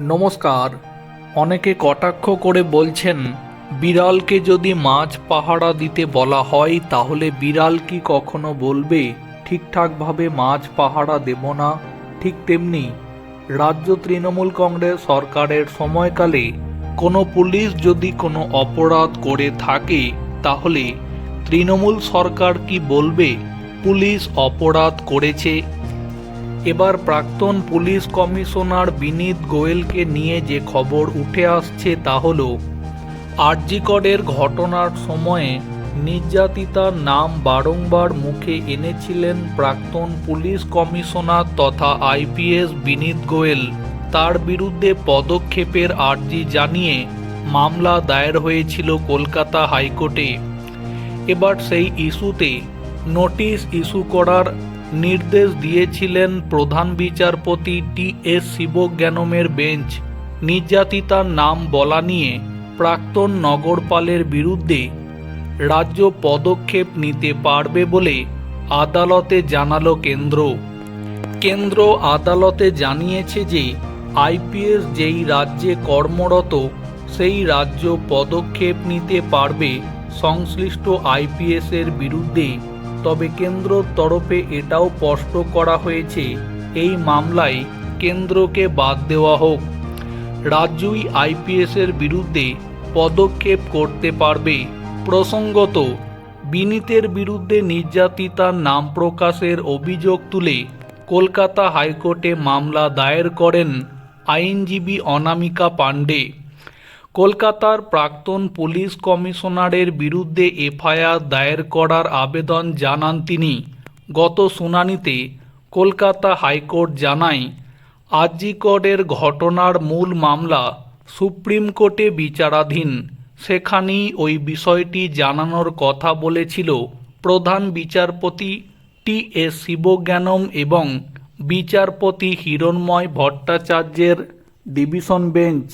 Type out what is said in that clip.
নমস্কার। অনেকে কটাক্ষ করে বলছেন, বিড়ালকে যদি মাছ পাহারা দিতে বলা হয়, তাহলে বিড়াল কি কখনো বলবে, ঠিকঠাকভাবে মাছ পাহারা দেব না? ঠিক তেমনি রাজ্য তৃণমূল কংগ্রেস সরকারের সময়কালে কোনো পুলিশ যদি কোনো অপরাধ করে থাকে, তাহলে তৃণমূল সরকার কি বলবে, পুলিশ অপরাধ করেছে? এবার প্রাক্তন পুলিশ কমিশনার বিনীত গোয়েলকে নিয়ে যে খবর উঠে আসছে তা হল, আরজিকরের ঘটনার সময়ে নির্যাতিতার নাম বারংবার মুখে এনেছিলেন প্রাক্তন পুলিশ কমিশনার তথা আইপিএস বিনীত গোয়েল। তার বিরুদ্ধে পদক্ষেপের আর্জি জানিয়ে মামলা দায়ের হয়েছিল কলকাতা হাইকোর্টে। এবার সেই ইস্যুতে নোটিশ ইস্যু করার নির্দেশ দিয়েছিলেন প্রধান বিচারপতি টি এস শিবজ্ঞানমের বেঞ্চ। নির্যাতিতার নাম বলা নিয়ে প্রাক্তন নগরপালের বিরুদ্ধে রাজ্য পদক্ষেপ নিতে পারবে বলে আদালতে জানালো কেন্দ্র। কেন্দ্র আদালতে জানিয়েছে যে আইপিএস যেই রাজ্যে কর্মরত, সেই রাজ্য পদক্ষেপ নিতে পারবে সংশ্লিষ্ট আইপিএসের বিরুদ্ধে তবে কেন্দ্রর তরফে এটাও স্পষ্ট করা হয়েছে, এই মামলায় কেন্দ্রকে বাদ দেওয়া হোক। রাজ্যই আইপিএসের বিরুদ্ধে পদক্ষেপ করতে পারবে। প্রসঙ্গত, বিনীতের বিরুদ্ধে নির্যাতিতার নাম প্রকাশের অভিযোগ তুলে কলকাতা হাইকোর্টে মামলা দায়ের করেন আইনজীবী অনামিকা পাণ্ডে। কলকাতার প্রাক্তন পুলিশ কমিশনারের বিরুদ্ধে এফআইআর দায়ের করার আবেদন জানান তিনি। গত শুনানিতে কলকাতা হাইকোর্ট জানায় আজিকরের ঘটনার মূল মামলা সুপ্রিম কোর্টে বিচারাধীন। সেখানেই ওই বিষয়টি জানানোর কথা বলেছিল প্রধান বিচারপতি টি এস শিবজ্ঞানম এবং বিচারপতি হিরণময় ভট্টাচার্যের ডিভিশন বেঞ্চ।